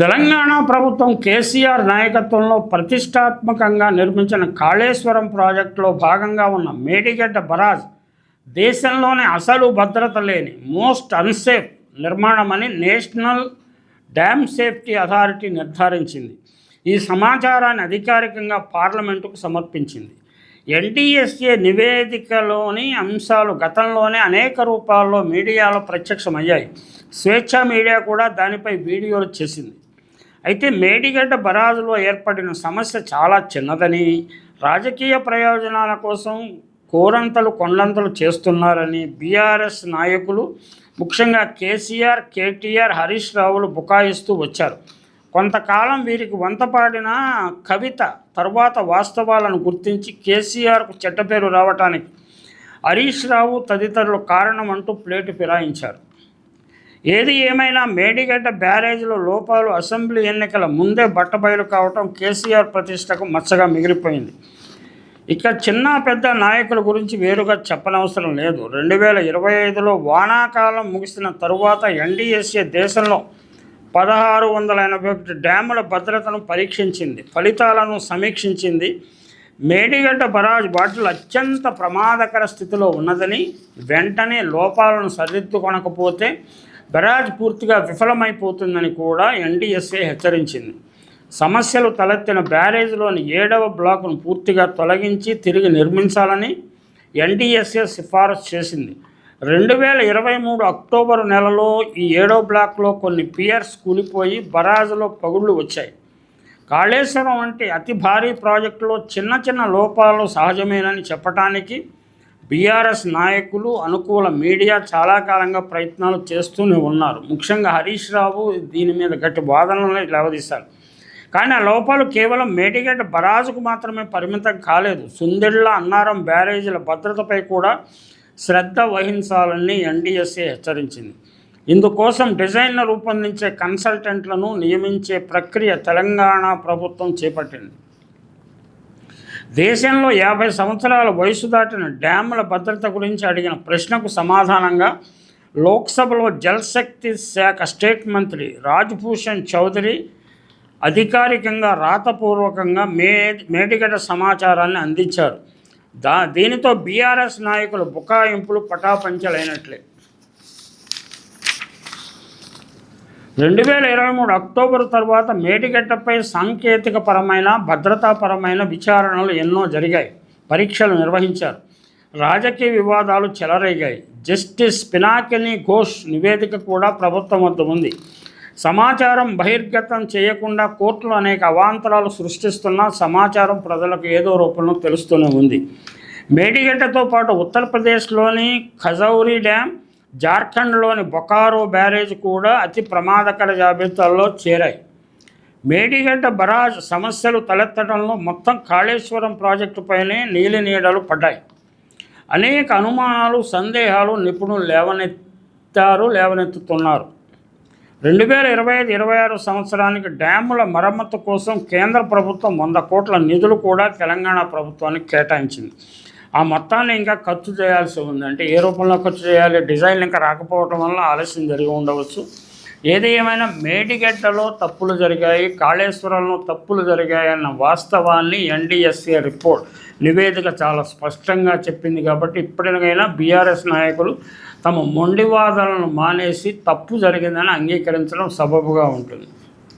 తెలంగాణ ప్రభుత్వం కేసీఆర్ నాయకత్వంలో ప్రతిష్టాత్మకంగా నిర్మించిన కాళేశ్వరం ప్రాజెక్టులో భాగంగా ఉన్న మేడిగడ్డ బరాజ్ దేశంలోనే అసలు భద్రత లేని మోస్ట్ అన్సేఫ్ నిర్మాణమని నేషనల్ డ్యామ్ సేఫ్టీ అథారిటీ నిర్ధారించింది. ఈ సమాచారాన్ని అధికారికంగా పార్లమెంటుకు సమర్పించింది. ఎన్టీఎస్ఏ నివేదికలోని అంశాలు గతంలోనే అనేక రూపాల్లో మీడియాలో ప్రత్యక్షమయ్యాయి. స్వేచ్ఛ మీడియా కూడా దానిపై వీడియోలు చేసింది. అయితే మేడిగడ్డ బరాజులో ఏర్పడిన సమస్య చాలా చిన్నదని రాజకీయ ప్రయోజనాల కోసం కోరంతలు కొండంతలు చేస్తున్నారని బీఆర్ఎస్ నాయకులు ముఖ్యంగా కేసీఆర్ కేటీఆర్ హరీష్ రావులు బుకాయిస్తూ వచ్చారు. కొంతకాలం వీరికి వంతపాడిన కవిత తర్వాత వాస్తవాలను గుర్తించి కేసీఆర్కు చెడ్డ పేరు రావటానికి హరీష్ రావు తదితరులు కారణం అంటూ ప్లేటు ఫిరాయించారు. ఏది ఏమైనా మేడిగడ్డ బ్యారేజ్లో లోపాలు అసెంబ్లీ ఎన్నికల ముందే బట్టబయలు కావటం కేసీఆర్ ప్రతిష్టకు మచ్చగా మిగిలిపోయింది. ఇక చిన్న పెద్ద నాయకుల గురించి వేరుగా చెప్పనవసరం లేదు. రెండు వేల ఇరవై ఐదులో వానాకాలం ముగిసిన తరువాత ఎన్డీఎస్ఏ దేశంలో పదహారు వందల ఎనభై ఒకటి డ్యాముల భద్రతను పరీక్షించింది. ఫలితాలను సమీక్షించింది. మేడిగడ్డ బరాజ్ బాటిల్ అత్యంత ప్రమాదకర స్థితిలో ఉన్నదని వెంటనే లోపాలను సరిదిద్దుకొనకపోతే బరాజ్ పూర్తిగా విఫలమైపోతుందని కూడా ఎన్డీఎస్ఏ హెచ్చరించింది. సమస్యలు తలెత్తిన బ్యారేజ్లోని ఏడవ బ్లాకును పూర్తిగా తొలగించి తిరిగి నిర్మించాలని ఎన్డీఎస్ఏ సిఫారసు చేసింది. రెండు వేల ఇరవై మూడు అక్టోబరు నెలలో ఈ ఏడో బ్లాక్లో కొన్ని పియర్స్ కూలిపోయి బరాజులో పగుళ్ళు వచ్చాయి. కాళేశ్వరం వంటి అతి భారీ ప్రాజెక్టులో చిన్న చిన్న లోపాలు సహజమేనని చెప్పటానికి బీఆర్ఎస్ నాయకులు అనుకూల మీడియా చాలా కాలంగా ప్రయత్నాలు చేస్తూనే ఉన్నారు. ముఖ్యంగా హరీష్ రావు దీని మీద గట్టి వాదనలు లేవదీశారు. కానీ ఆ లోపాలు కేవలం మేడిగడ్డ బరాజుకు మాత్రమే పరిమితం కాలేదు. సుందిళ్ళ అన్నారం బ్యారేజీల భద్రతపై కూడా శ్రద్ధ వహించాలని ఎన్డీఎస్ఏ హెచ్చరించింది. ఇందుకోసం డిజైన్ను రూపొందించే కన్సల్టెంట్లను నియమించే ప్రక్రియ తెలంగాణ ప్రభుత్వం చేపట్టింది. దేశంలో యాభై సంవత్సరాల వయసు దాటిన డ్యాముల భద్రత గురించి అడిగిన ప్రశ్నకు సమాధానంగా లోక్సభలో జలశక్తి శాఖ స్టేట్ మంత్రి రాజ్భూషణ్ చౌదరి అధికారికంగా రాతపూర్వకంగా మే మేటిగడ్డ సమాచారాన్ని అందించారు. దా దీనితో బీఆర్ఎస్ నాయకులు బుకాయింపులు పటాపంచలైనట్లే. రెండు వేల ఇరవై మూడు అక్టోబర్ తర్వాత మేటిగడ్డపై సాంకేతికపరమైన భద్రతాపరమైన విచారణలు ఎన్నో జరిగాయి. పరీక్షలు నిర్వహించారు. రాజకీయ వివాదాలు చెలరేగాయి. జస్టిస్ పినాకిని ఘోష్ నివేదిక కూడా ప్రభుత్వం వద్ద ఉంది. సమాచారం బహిర్గతం చేయకుండా కోర్టులు అనేక అవాంతరాలు సృష్టిస్తున్నా సమాచారం ప్రజలకు ఏదో రూపంలో తెలుస్తూనే ఉంది. మేడిగడ్డతో పాటు ఉత్తరప్రదేశ్లోని ఖజౌరీ డ్యామ్ జార్ఖండ్లోని బొకారో బ్యారేజ్ కూడా అతి ప్రమాదకర జాబితాల్లో చేరాయి. మేడిగడ్డ బరాజ్ సమస్యలు తలెత్తడంలో మొత్తం కాళేశ్వరం ప్రాజెక్టుపైనే నీలి నీడలు పడ్డాయి. అనేక అనుమానాలు సందేహాలు నిపుణులు లేవనెత్తారు లేవనెత్తుతున్నారు. రెండు వేల ఇరవై ఐదు ఇరవై ఆరు సంవత్సరానికి డ్యాముల మరమ్మతు కోసం కేంద్ర ప్రభుత్వం వంద కోట్ల నిధులు కూడా తెలంగాణ ప్రభుత్వానికి కేటాయించింది. ఆ మొత్తాన్ని ఇంకా ఖర్చు చేయాల్సి ఉంది అంటే ఏ రూపంలో ఖర్చు చేయాలి? డిజైన్లు ఇంకా రాకపోవడం వల్ల ఆలస్యం జరిగి ఉండవచ్చు. ఏది ఏమైనా మేడిగడ్డలో తప్పులు జరిగాయి కాళేశ్వరంలో తప్పులు జరిగాయి అన్న వాస్తవాన్ని ఎన్డీఎస్ఏ రిపోర్ట్ నివేదిక చాలా స్పష్టంగా చెప్పింది కాబట్టి ఇప్పటికైనా బీఆర్ఎస్ నాయకులు తమ మొండివాదాలను మానేసి తప్పు జరిగిందని అంగీకరించడం సబబుగా ఉంటుంది.